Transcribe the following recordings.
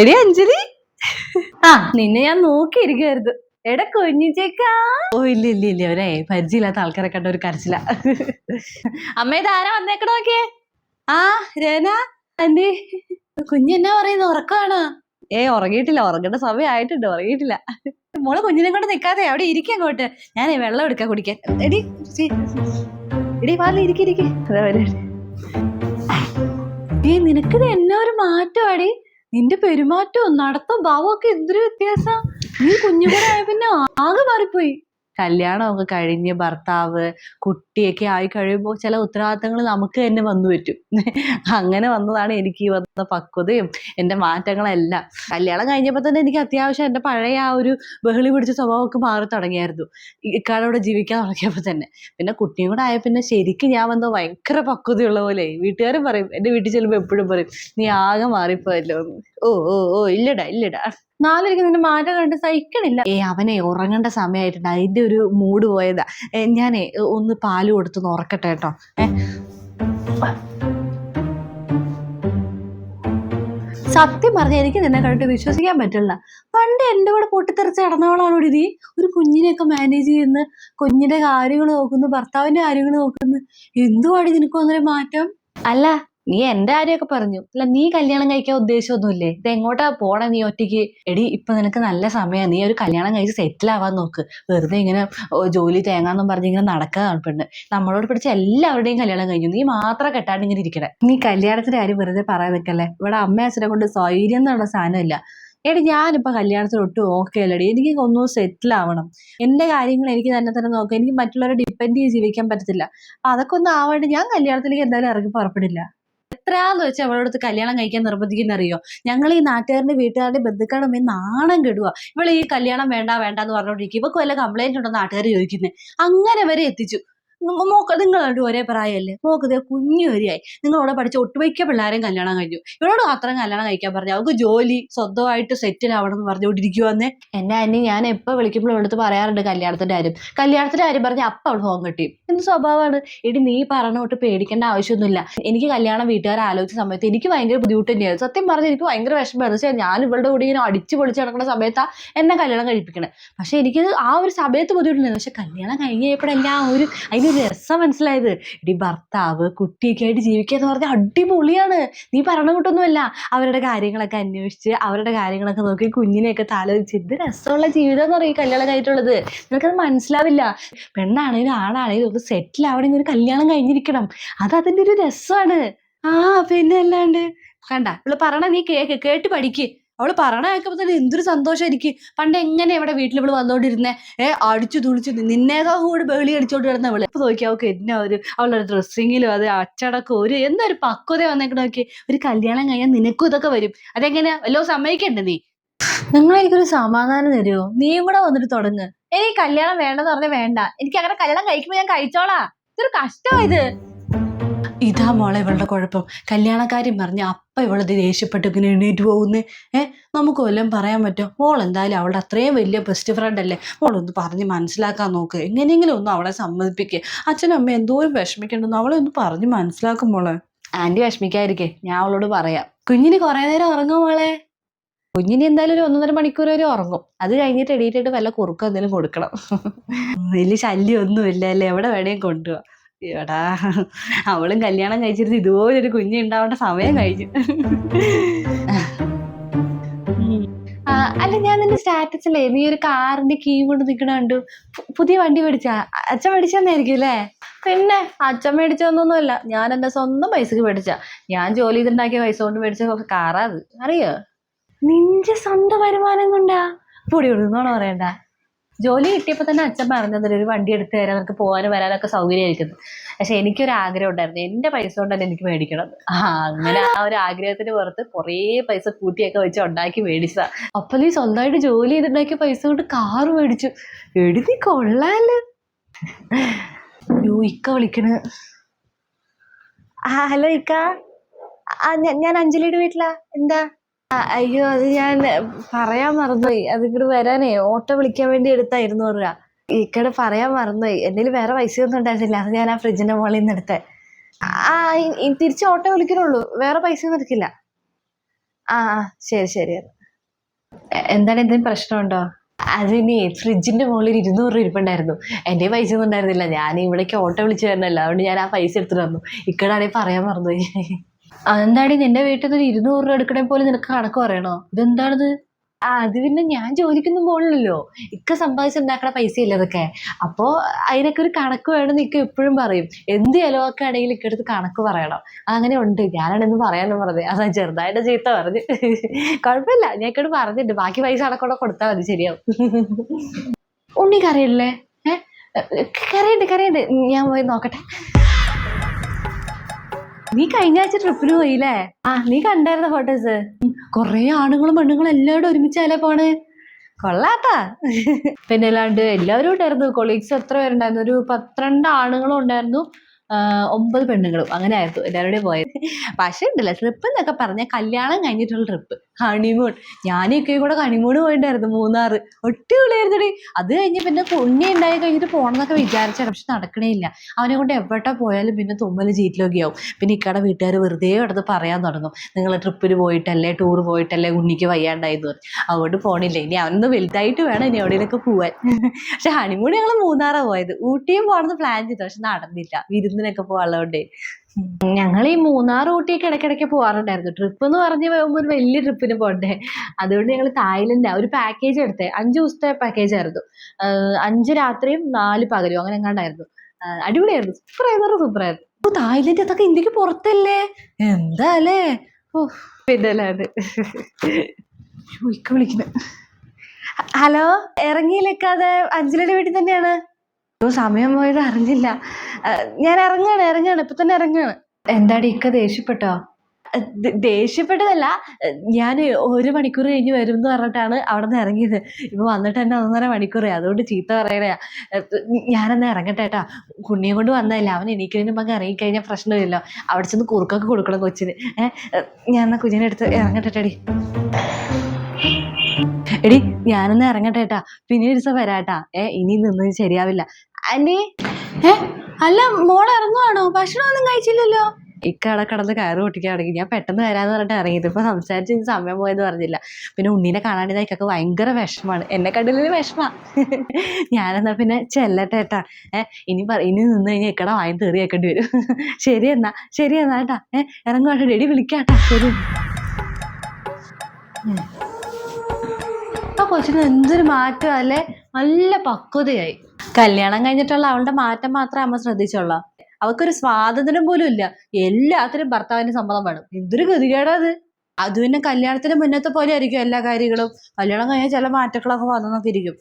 എടി അഞ്ജലി. ആ നിന്നെ ഞാൻ നോക്കിയിരിക്കരുത് എടാ കൊഞ്ഞിച്ചേക്കാ. ഓ ഇല്ല ഇല്ല ഇല്ല അവരെ പരിചയമില്ലാത്ത ആൾക്കാരെ കണ്ട ഒരു കരച്ചില. അമ്മ ഇതാരാ വന്നേക്കണ നോക്കിയേ? ആ രേന ആന്റി. കുഞ്ഞെന്നാ പറയുന്നു ഉറക്കമാണ്? ഏ ഉറങ്ങിയിട്ടില്ല ഉറങ്ങേണ്ട സമയം ആയിട്ടുണ്ട് ഉറങ്ങിയിട്ടില്ല. മോളെ കുഞ്ഞിനെ കൊണ്ട് നിക്കാതെ അവിടെ ഇരിക്കാൻ അങ്ങോട്ട്. ഞാൻ വെള്ളം എടുക്കാൻ കുടിക്കാൻ. എടി എടി വാല ഇരിക്കേ ഏ നിനക്കിത് ഒരു മാറ്റമാടി? നിന്റെ പെരുമാറ്റവും നടത്തവും ഭാവവും ഒക്കെ എന്തൊരു വ്യത്യാസം? നീ കുഞ്ഞുകൂടെ പിന്നെ ആകെ മാറിപ്പോയി. കല്യാണമൊക്കെ കഴിഞ്ഞ് ഭർത്താവ് കുട്ടിയൊക്കെ ആയി കഴിയുമ്പോൾ ചില ഉത്തരവാദിത്തങ്ങൾ നമുക്ക് തന്നെ വന്നു പറ്റും. അങ്ങനെ വന്നതാണ് എനിക്ക് വന്ന പക്വതയും എന്റെ മാറ്റങ്ങളെല്ലാം. കല്യാണം കഴിഞ്ഞപ്പോൾ തന്നെ എനിക്ക് അത്യാവശ്യം എന്റെ പഴയ ആ ഒരു ബഹളി പിടിച്ച സ്വഭാവമൊക്കെ മാറി തുടങ്ങിയായിരുന്നു. ഇക്കാലോടെ ജീവിക്കാൻ തുടങ്ങിയപ്പോൾ തന്നെ. പിന്നെ കുട്ടിയും കൂടെ ആയ പിന്നെ ശരിക്കും ഞാൻ വന്ന ഭയങ്കര പക്വതയുള്ള പോലെ. വീട്ടുകാരും പറയും എന്റെ വീട്ടിൽ ചെല്ലുമ്പോൾ എപ്പോഴും പറയും നീ ആകെ മാറിപ്പോയല്ലോ. ഓ ഓ ഓ ഇല്ലടാ ഇല്ലടാ. നാലിരിക്കും നിന്റെ മാറ്റം കണ്ട് സഹിക്കണില്ല. ഏ അവനെ ഉറങ്ങേണ്ട സമയമായിട്ടുണ്ട് അതിന്റെ ഒരു മൂഡ് പോയതാ. ഞാനേ ഒന്ന് പാൽ കൊടുത്തൊന്ന് ഉറക്കട്ടെ കേട്ടോ. ഏ. സത്യം പറഞ്ഞ എനിക്ക് നിന്നെ കണ്ടിട്ട് വിശ്വസിക്കാൻ പറ്റില്ല. പണ്ട് എന്റെ കൂടെ പൊട്ടിത്തെറിച്ച് ഒരു ഇതി. ഒരു കുഞ്ഞിനെയൊക്കെ മാനേജ് ചെയ്യുന്ന കുഞ്ഞിന്റെ കാര്യങ്ങൾ നോക്കുന്നു ഭർത്താവിന്റെ കാര്യങ്ങൾ നോക്കുന്നു. എന്തുവാണ് നിനക്ക് വന്നൊരു മാറ്റം? അല്ല നീ എന്റെ കാര്യമൊക്കെ പറഞ്ഞു. അല്ല നീ കല്യാണം കഴിക്കാൻ ഉദ്ദേശമൊന്നുമില്ലേ ഇത് എങ്ങോട്ടാ പോണേ നീ ഒറ്റയ്ക്ക്? എടി ഇപ്പൊ നിനക്ക് നല്ല സമയമാണ് നീ ഒരു കല്യാണം കഴിച്ച് സെറ്റിൽ ആവാൻ നോക്ക്. വെറുതെ ഇങ്ങനെ ജോലി തേങ്ങാന്നും പറഞ്ഞ് ഇങ്ങനെ നടക്കാതാണ് പെണ്ണ്. നമ്മളോട് പിടിച്ച എല്ലാവരുടെയും കല്യാണം കഴിഞ്ഞു. നീ മാത്രം കെട്ടാണ്ട് ഇങ്ങനെ ഇരിക്കണേ. നീ കല്യാണത്തിന്റെ കാര്യം വെറുതെ പറയാൻ നിൽക്കല്ലേ ഇവിടെ അമ്മ അച്ഛനെ കൊണ്ട് സ്വൈര്യം എന്നുള്ള സാധനമില്ല എടി ഞാനിപ്പോ കല്യാണത്തിന് ഒട്ടും ഓക്കെ അല്ലടി. എനിക്ക് ഒന്നും സെറ്റിൽ ആവണം. എന്റെ കാര്യങ്ങൾ എനിക്ക് തന്നെ തന്നെ നോക്കാം. എനിക്ക് മറ്റുള്ളവരെ ഡിപ്പെൻഡ് ചെയ്ത് ജീവിക്കാൻ പറ്റത്തില്ല. അപ്പൊ അതൊക്കെ ഒന്നും ആവാണ്ട് ഞാൻ കല്യാണത്തിലേക്ക് എന്തായാലും ഇറങ്ങി പുറപ്പെടില്ല. എത്രയാന്ന് വെച്ചാൽ അടുത്ത് കല്യാണം കഴിക്കാൻ നിർബന്ധിക്കുന്ന അറിയോ ഞങ്ങൾ ഈ നാട്ടുകാരുടെ വീട്ടുകാരുടെ ബന്ധുക്കളുടെ മേൽ നാണം കെടുക ഇവൾ ഈ കല്യാണം വേണ്ട വേണ്ട എന്ന് പറഞ്ഞോണ്ടിരിക്കും ഇവക്ക് വല്ല കംപ്ലൈന്റ് ഉണ്ടോ നാട്ടുകാർ ചോദിക്കുന്നത് അങ്ങനെ വരെ എത്തിച്ചു. മോക്ക് നിങ്ങൾ രണ്ടും ഒരേ പ്രായമല്ലേ മോക്ക് ഇതേ കുഞ്ഞു വരെയായി. നിങ്ങളോടെ പഠിച്ച ഒട്ടുമിക്ക പിള്ളേരെയും കല്യാണം കഴിഞ്ഞു. ഇവരോട് മാത്രം കല്യാണം കഴിക്കാൻ പറഞ്ഞു അവൾക്ക് ജോലി സ്വന്തമായിട്ട് സെറ്റിൽ ആവണം എന്ന് പറഞ്ഞുകൊണ്ടിരിക്കുവന്നേ. എന്നെ അന്നി ഞാൻ എപ്പോ വിളിക്കുമ്പോൾ എടുത്ത് പറയാറുണ്ട് കല്യാണത്തിന്റെ കാര്യം. കല്യാണത്തിന്റെ കാര്യം പറഞ്ഞ അപ്പൊ അവൾ ഫോൺ കിട്ടി. എന്ത് സ്വഭാവമാണ്? എടി നീ പറഞ്ഞോട്ട് പേടിക്കേണ്ട ആവശ്യമൊന്നുമില്ല. എനിക്ക് കല്യാണം വീട്ടുകാർ ആലോചിച്ച സമയത്ത് എനിക്ക് ഭയങ്കര ബുദ്ധിമുട്ട് തന്നെയായിരുന്നു സത്യം പറഞ്ഞ് എനിക്ക് ഭയങ്കര വിഷമമായിരുന്നു. പക്ഷേ ഞാൻ ഇവളുടെ കൂടി ഇങ്ങനെ അടിച്ചു പൊളിച്ച് നടക്കുന്ന സമയത്താ എന്നെ കല്യാണം കഴിപ്പിക്കണേ. പക്ഷെ എനിക്ക് ആ ഒരു സമയത്ത് ബുദ്ധിമുട്ടുണ്ടായിരുന്നു പക്ഷെ കല്യാണം കഴിഞ്ഞ് കഴിഞ്ഞപ്പോഴെല്ലാം ഒരു അതിന് രസം മനസ്സിലായത്. ഇടി ഭർത്താവ് കുട്ടിയൊക്കെ ആയിട്ട് ജീവിക്കുക എന്ന് പറഞ്ഞാൽ അടിപൊളിയാണ്. നീ പറഞ്ഞ കൂട്ടൊന്നുമല്ല അവരുടെ കാര്യങ്ങളൊക്കെ അന്വേഷിച്ച് അവരുടെ കാര്യങ്ങളൊക്കെ നോക്കി കുഞ്ഞിനെയൊക്കെ താലോചിച്ച് എന്ത് രസമുള്ള ജീവിതം എന്ന് പറയും കല്യാണം കഴിഞ്ഞിട്ടുള്ളത്? നിനക്കത് മനസ്സിലാവില്ല. പെണ്ണാണേലും ആണാണേലും ഒന്ന് സെറ്റിൽ ആവണമെങ്കിൽ ഒരു കല്യാണം കഴിഞ്ഞിരിക്കണം. അത് അതിന്റെ ഒരു രസമാണ്. ആ പിന്നെ അല്ലാണ്ട്. കണ്ട ഇവൾ പറയണ നീ കേക്ക് കേട്ട് പഠിക്ക്. അവൾ പറയണ കേൾക്കുമ്പോൾ തന്നെ എന്തൊരു സന്തോഷം എനിക്ക് പണ്ട് എങ്ങനെ ഇവിടെ വീട്ടിൽ ഇവൾ വന്നോണ്ടിരുന്നേ? ഏ അടിച്ചു തുളിച്ചു നിന്നേക്കാ കൂടി ബഹളി അടിച്ചോണ്ട് കിടന്ന അവൾ. ഇപ്പൊ നോക്കി അവൾക്ക് എന്നാ ഒരു അവളുടെ ഡ്രസ്സിങ്ങിലും അത് അച്ചടക്കം ഒരു എന്താ ഒരു പക്വത വന്നേക്കണ നോക്കി. ഒരു കല്യാണം കഴിഞ്ഞാൽ നിനക്കും ഇതൊക്കെ വരും. അതെങ്ങനെയാ വല്ലോ സമ്മതിക്കണ്ടേ നീ? നിങ്ങൾ എനിക്കൊരു സമാധാനം തരുമോ നീയും കൂടെ വന്നിട്ട് തുടങ്ങ്. എനിക്ക് കല്യാണം വേണ്ടെന്ന് പറഞ്ഞാൽ വേണ്ട. എനിക്ക് അങ്ങനെ കല്യാണം കഴിക്കുമ്പോ ഞാൻ കഴിച്ചോളാ. ഇതൊരു കഷ്ടമാ ഇത് മോളെ ഇവളുടെ കുഴപ്പം. കല്യാണക്കാര്യം പറഞ്ഞ അപ്പ ഇവളത് ദേഷ്യപ്പെട്ട് ഇങ്ങനെ എണീറ്റ് പോകുന്നേ. ഏഹ് നമുക്ക് വല്ലതും പറയാൻ പറ്റും? മോൾ എന്തായാലും അവളുടെ അത്രയും വലിയ ബെസ്റ്റ് ഫ്രണ്ട് അല്ലേ? മോളൊന്ന് പറഞ്ഞ് മനസ്സിലാക്കാൻ നോക്ക്. എങ്ങനെയെങ്കിലും ഒന്ന് അവളെ സമ്മതിപ്പിക്കുക അച്ഛനും അമ്മ എന്തോരം വിഷമിക്കണ്ടെന്ന് അവളെ ഒന്ന് പറഞ്ഞ് മനസ്സിലാക്കും മോളെ. ആന്റി വിഷമിക്കാതിരിക്കേ. ഞാൻ അവളോട് പറയാം. കുഞ്ഞിന് കുറെ നേരം ഉറങ്ങും മോളെ? കുഞ്ഞിന് എന്തായാലും ഒരു ഒന്നര മണിക്കൂർ വരെ ഉറങ്ങും. അത് കഴിഞ്ഞിട്ട് എടീറ്റായിട്ട് വല്ല കുറുക്കം എന്തെങ്കിലും കൊടുക്കണം. വലിയ ശല്യം ഒന്നുമില്ല അല്ലേ? എവിടെ വേണേലും കൊണ്ടുപോവാ എടാ അവളും കല്യാണം കഴിച്ചിരുന്ന് ഇതുപോലൊരു കുഞ്ഞ് ഉണ്ടാവേണ്ട സമയം കഴിഞ്ഞു. അല്ല ഞാൻ നിന്റെ സ്റ്റാറ്റസിലേ നീ ഒരു കാറിന്റെ കീ കൊണ്ട് നിൽക്കണ കണ്ടു. പുതിയ വണ്ടി മേടിച്ചാ. അച്ഛൻ മേടിച്ചെന്നായിരിക്കും അല്ലേ? പിന്നെ അച്ഛൻ മേടിച്ചൊന്നൊന്നുമല്ല ഞാൻ എന്റെ സ്വന്തം പൈസക്ക് മേടിച്ച. ഞാൻ ജോലി ചെയ്തുണ്ടാക്കിയ പൈസ കൊണ്ട് മേടിച്ച കാറാ അത്. അറിയോ? നിന്റെ സ്വന്തം വരുമാനം കൊണ്ടാ. പൊടി കൊടുക്കുന്നോണോ പറയണ്ട. ജോലി കിട്ടിയപ്പോൾ തന്നെ അച്ഛൻ പറഞ്ഞത് ഒരു വണ്ടി എടുത്ത് തരാൻ നമുക്ക് പോകാനും വരാനൊക്കെ സൗകര്യമായിരിക്കുന്നു. പക്ഷെ എനിക്കൊരു ആഗ്രഹം ഉണ്ടായിരുന്നു. എന്റെ പൈസ കൊണ്ട് തന്നെ എനിക്ക് മേടിക്കണം. ആ അങ്ങനെ ആ ഒരു ആഗ്രഹത്തിന് പുറത്ത് കുറേ പൈസ കൂട്ടിയൊക്കെ വെച്ച് ഉണ്ടാക്കി മേടിച്ചതാ. അപ്പൊ നീ സ്വന്തമായിട്ട് ജോലി ചെയ്തുണ്ടാക്കിയ പൈസ കൊണ്ട് കാർ മേടിച്ചു. എഴുതി കൊള്ളാൽ. ഇക്ക വിളിക്കണ്. ആ ഹലോ ഇക്ക. ആ ഞാൻ- അഞ്ജലിയുടെ വീട്ടിലാ. എന്താ? അയ്യോ അത് ഞാൻ പറയാൻ മറന്നുപോയി. അത് ഇങ്ങോട്ട് വരാനേ ഓട്ടോ വിളിക്കാൻ വേണ്ടി എടുത്തായിരുന്നു രൂപ ഇക്കടെ പറയാൻ മറന്നുപോയി. എന്റെ വേറെ പൈസ ഒന്നും ഉണ്ടായിരുന്നില്ല. അത് ഞാൻ ആ ഫ്രിഡ്ജിന്റെ മുകളിൽ നിന്ന് എടുത്തേ. ആ തിരിച്ച് ഓട്ടോ വിളിക്കണുള്ളൂ. വേറെ പൈസ ഒന്നും എടുക്കില്ല. ആ ശരി ശരി എന്താണ് എന്തെങ്കിലും പ്രശ്നമുണ്ടോ? അതിനി ഫ്രിഡ്ജിന്റെ മുകളിൽ ഇരുന്നൂറ് രൂപ ഇരിപ്പുണ്ടായിരുന്നു എന്റെ പൈസ ഒന്നും ഉണ്ടായിരുന്നില്ല. ഞാൻ ഇവിടേക്ക് ഓട്ടോ വിളിച്ചു വരണല്ലോ. അതുകൊണ്ട് ഞാൻ ആ പൈസ എടുത്തിട്ട് വന്നു. ഇക്കടാണെങ്കിൽ പറയാൻ മറന്നുപോയി. അതെന്താടി നിന്റെ വീട്ടിൽ നിന്ന് ഇരുന്നൂറ് രൂപ എടുക്കണേ പോലെ നിനക്ക് കണക്ക് പറയണോ? ഇതെന്താണിത്? ആ അത് പിന്നെ ഞാൻ ജോലിക്കൊന്നും പോകണില്ലല്ലോ ഇക്ക സമ്പാദിച്ചുണ്ടാക്കണ പൈസ ഇല്ല അതൊക്കെ? അപ്പോൾ അതിനൊക്കെ ഒരു കണക്ക് വേണമെന്ന് ഇക്ക എപ്പോഴും പറയും. എന്ത് ചിലവൊക്കെ ആണെങ്കിലും ഇക്ക അടുത്ത് കണക്ക് പറയണം. അങ്ങനെ ഉണ്ട്. ഞാനാണ് ഇന്ന് പറയാനും പറഞ്ഞത്. അതാ ചെറുതായിട്ട് ചീത്ത പറഞ്ഞു. കുഴപ്പമില്ല. ഞാൻ ഇക്കോട് പറഞ്ഞിട്ടുണ്ട്. ബാക്കി പൈസ അടക്കോടെ കൊടുത്താൽ മതി. ശരിയാവും. ഉണ്ണി കരയില്ലേ ഏഹ് കറിയുണ്ട് കറിയുണ്ട്. ഞാൻ പോയി നോക്കട്ടെ. നീ കഴിഞ്ഞ ആഴ്ച ട്രിപ്പിന് പോയില്ലേ? ആ നീ കണ്ടായിരുന്ന ഫോട്ടോസ് കൊറേ ആണുങ്ങളും പെണ്ണുങ്ങളും എല്ലാവരും ഒരുമിച്ചാലേ പോണ്? കൊള്ളാട്ടാ പിന്നെ അല്ലാണ്ട് എല്ലാവരും ഉണ്ടായിരുന്നു. കൊളീഗ്സ് എത്ര പേരുണ്ടായിരുന്നു? ഒരു പന്ത്രണ്ട് ആണുങ്ങളും ഉണ്ടായിരുന്നു. ഒമ്പത് പെണ്ണുങ്ങളും. അങ്ങനെ ആയിരുന്നു എല്ലാവരുടെയും പോയത്. പക്ഷേ ഉണ്ടല്ല ട്രിപ്പ് എന്നൊക്കെ പറഞ്ഞാൽ കല്യാണം കഴിഞ്ഞിട്ടുള്ള ട്രിപ്പ് ഹണിമൂൺ ഞാനൊക്കെ കൂടെ ഹണിമൂൺ പോയിട്ടുണ്ടായിരുന്നു മൂന്നാർ ഒട്ടിവിളിയായിരുന്നടി അത് കഴിഞ്ഞ് പിന്നെ പുണ്യം ഉണ്ടായി കഴിഞ്ഞിട്ട് പോകണമെന്നൊക്കെ വിചാരിച്ചാണ് പക്ഷെ നടക്കണേ ഇല്ല. അവനെ കൊണ്ട് എവിടെ പോയാലും പിന്നെ തുമ്മൽ ചീറ്റിലൊക്കെ ആവും പിന്നെ ഇക്കടെ വീട്ടുകാർ വെറുതെ അടുത്ത് പറയാൻ തുടങ്ങും. നിങ്ങൾ ട്രിപ്പിന് പോയിട്ടല്ലേ ടൂർ പോയിട്ടല്ലേ ഉണ്ണിക്ക് വയ്യാണ്ടായിരുന്നു അവിടെ പോണില്ല. ഇനി അവനൊന്ന് വലുതായിട്ട് വേണം ഇനി എവിടെയൊക്കെ പോവാൻ. പക്ഷെ ഹണിമൂൺ ഞങ്ങൾ മൂന്നാറാണ് പോയത്. ഊട്ടിയും പോകണമെന്ന് പ്ലാൻ ചെയ്തു പക്ഷെ നടന്നില്ല. വിരുന്നിനൊക്കെ പോകാനുള്ളതുകൊണ്ടേ ഞങ്ങൾ ഈ മൂന്നാർ ഊട്ടിയൊക്കെ ഇടയ്ക്കിടയ്ക്ക് പോകാറുണ്ടായിരുന്നു ട്രിപ്പ് എന്ന് പറഞ്ഞ് പോകുമ്പോൾ ഒരു വലിയ ട്രിപ്പിന് പോണ്ടേ. അതുകൊണ്ട് ഞങ്ങൾ തായ്ലൻഡ് ഒരു പാക്കേജ് എടുത്തേ. അഞ്ച് ദിവസത്തെ പാക്കേജ് ആയിരുന്നു. അഞ്ച് രാത്രിയും നാല് പകലും അങ്ങനെ എങ്ങാണ്ടായിരുന്നു. അടിപൊളിയായിരുന്നു. സൂപ്പർ ആയിരുന്നു സൂപ്പർ ആയിരുന്നു. തായ്ലൻഡ് അതൊക്കെ ഇന്ത്യയ്ക്ക് പുറത്തല്ലേ? എന്താ അല്ലേ? ഓ പിന്നെ ഇക്ക ഹലോ? ഇറങ്ങിയില്ലേക്കാതെ അഞ്ജലിയുടെ വീട്ടിൽ തന്നെയാണ്? ഓ സമയം പോയത് അറിഞ്ഞില്ല. ഞാൻ ഇറങ്ങാണ് ഇറങ്ങാണ് ഇപ്പൊ തന്നെ ഇറങ്ങാണ്. എന്താടി ഇക്ക ദേഷ്യപ്പെട്ടോ? ദേഷ്യപ്പെട്ടതല്ല ഞാൻ ഒരു മണിക്കൂർ കഴിഞ്ഞ് വരും എന്ന് പറഞ്ഞിട്ടാണ് അവിടെ നിന്ന് ഇറങ്ങിയത്. ഇപ്പൊ വന്നിട്ട് തന്നെ ഒന്നര മണിക്കൂറേ അതുകൊണ്ട് ചീത്ത പറയണയാ ഞാനെന്നാ ഇറങ്ങട്ടെ കേട്ടാ കുണ്ണിയെ കൊണ്ട് വന്നതല്ല അവൻ എനിക്കതിന് പങ്ക് ഇറങ്ങിക്കഴിഞ്ഞാൽ പ്രശ്നമില്ലല്ലോ അവിടെ ചെന്ന് കുറുക്കൊക്കെ കൊടുക്കണം കൊച്ചിന്. ഏഹ് ഞാൻ എന്നാ കുഞ്ഞിനെ എടുത്ത് ഇറങ്ങട്ടെ എടി ഞാനൊന്ന് ഇറങ്ങട്ടെ കേട്ടാ പിന്നെ ഒരു ദിവസം വരാട്ടാ. ഏ ഇനി നിന്ന് ശരിയാവില്ല. ആന്റി? ഏ? അല്ല മോൾ ഇറങ്ങുവാണോ ഭക്ഷണമൊന്നും കഴിച്ചില്ലല്ലോ. ഇക്കട കടന്ന് കയറ് പൊട്ടിക്കാണെങ്കിൽ ഞാൻ പെട്ടെന്ന് വരാന്ന് പറഞ്ഞിട്ട് ഇറങ്ങിയത്. ഇപ്പൊ സംസാരിച്ച് സമയം പോയെന്ന് പറഞ്ഞില്ല. പിന്നെ ഉണ്ണീനെ കാണാണ്ട് ഇക്കൊക്കെ ഭയങ്കര വിഷമാണ് എന്നെ കണ്ടില്ല വിഷമാ. ഞാനെന്നാ പിന്നെ ചെല്ലട്ടെ ഏട്ടാ. ഏ ഇനി പറ ഇനി നിന്ന് കഴിഞ്ഞാൽ ഇക്കട വായം തെറി വെക്കേണ്ടി വരും. ശരി എന്നാ ശരി എന്നാ ഏട്ടാ. ഏ ഇറങ്ങുവാട്ടോ ഡെഡി വിളിക്കാട്ടാ. ശരി. ആ കൊച്ചിന് എന്തൊരു മാറ്റം അല്ലേ? നല്ല പക്വതയായി. കല്യാണം കഴിഞ്ഞിട്ടുള്ള അവളുടെ മാറ്റം മാത്രം അമ്മ ശ്രദ്ധിച്ചോളാം അവൾക്കൊരു സ്വാതന്ത്ര്യം പോലും ഇല്ല. എല്ലാത്തിനും ഭർത്താവിന്റെ സമ്മതം വേണം. എന്തൊരു ഗതികേടാ അത്. പിന്നെ കല്യാണത്തിന് മുന്നത്തെ പോലെ ആയിരിക്കും എല്ലാ കാര്യങ്ങളും. കല്യാണം കഴിഞ്ഞാൽ ചില മാറ്റങ്ങളൊക്കെ വന്നൊക്കെ ഇരിക്കും.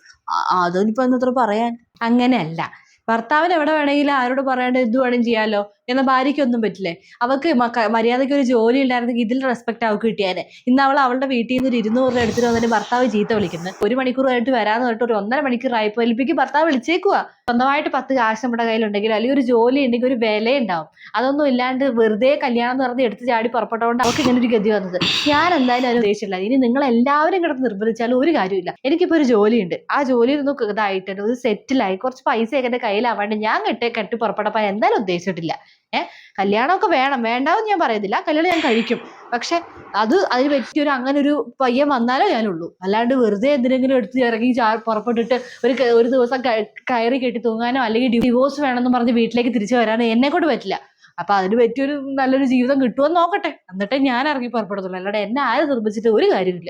അതൊന്നിപ്പോ എന്നത്ര പറയാൻ. അങ്ങനെയല്ല. ഭർത്താവിന് എവിടെ വേണമെങ്കിലും ആരോട് പറയാണ്ട് എന്ത് വേണമെങ്കിലും ചെയ്യാലോ. എന്നാൽ ഭാര്യയ്ക്കൊന്നും പറ്റില്ലേ? അവൾക്ക് മര്യാദയ്ക്ക് ഒരു ജോലി ഉണ്ടായിരുന്നെങ്കിൽ ഇതിൽ റെസ്പെക്ട് അവൾക്ക് കിട്ടിയാനെ. ഇന്ന് അവൾ അവളുടെ വീട്ടിൽ നിന്ന് ഒരു ഇരുന്നൂറ് രൂപ എടുത്തിട്ട് വന്നിട്ട് ഭർത്താവ് ചീത്ത വിളിക്കുന്നത് ഒരു മണിക്കൂറായിട്ട് വരാന്ന് പറഞ്ഞിട്ട് ഒരു ഒന്നര മണിക്കൂർ ആയപ്പോൾ ഏൽപ്പിക്ക് ഭർത്താവ് വിളിച്ചേക്കുവാ. സ്വന്തമായിട്ട് പത്ത് കാശ് നമ്മുടെ കയ്യിലുണ്ടെങ്കിൽ അല്ലെങ്കിൽ ഒരു ജോലി ഉണ്ടെങ്കിൽ ഒരു വില ഉണ്ടാവും അതൊന്നും ഇല്ലാണ്ട് വെറുതെ കല്യാണം പറഞ്ഞ് എടുത്ത് ചാടി പുറപ്പെട്ടോണ്ട് അവൾക്ക് ഇങ്ങനെ ഒരു ഗതി വന്നത്. ഞാൻ എന്തായാലും അതിന് ഉദ്ദേശിച്ചില്ല ഇനി നിങ്ങൾ എല്ലാവരും കിടന്ന് നിർബന്ധിച്ചാലും ഒരു കാര്യമില്ല എനിക്കിപ്പോൾ ഒരു ജോലിയുണ്ട്. ആ ജോലിയിൽ ഒന്ന് ഇതായിട്ട് ഒരു സെറ്റിലായി കുറച്ച് പൈസയൊക്കെ എന്റെ കയ്യിലാവാണ്ട് ഞാൻ കെട്ടി കെട്ടി പുറപ്പെടപ്പാൻ എന്തായാലും ഉദ്ദേശിച്ചിട്ടില്ല. ഏഹ് കല്യാണമൊക്കെ വേണം. വേണ്ടാന്ന് ഞാൻ പറയുന്നില്ല കല്യാണം ഞാൻ കഴിക്കും. പക്ഷെ അത് അതിന് പറ്റിയൊരു അങ്ങനെ ഒരു പയ്യൻ വന്നാലേ ഞാനുള്ളൂ. അല്ലാണ്ട് വെറുതെ എന്തിനെങ്കിലും എടുത്ത് ഇറങ്ങി ചാ പുറപ്പെട്ടിട്ട് ഒരു ഒരു ദിവസം കയറി കെട്ടി തൂങ്ങാനോ അല്ലെങ്കിൽ ഡിവോഴ്സ് വേണമെന്ന് പറഞ്ഞ് വീട്ടിലേക്ക് തിരിച്ചു വരാനോ എന്നെ കൊണ്ട് പറ്റില്ല. അപ്പൊ അതിന് പറ്റിയൊരു നല്ലൊരു ജീവിതം കിട്ടുമെന്ന് നോക്കട്ടെ. എന്നിട്ടേ ഞാൻ ഇറങ്ങി പുറപ്പെടുത്തുള്ളൂ. അല്ലാണ്ട് എന്നെ ആരും നിർബന്ധിച്ചിട്ട് ഒരു കാര്യമില്ല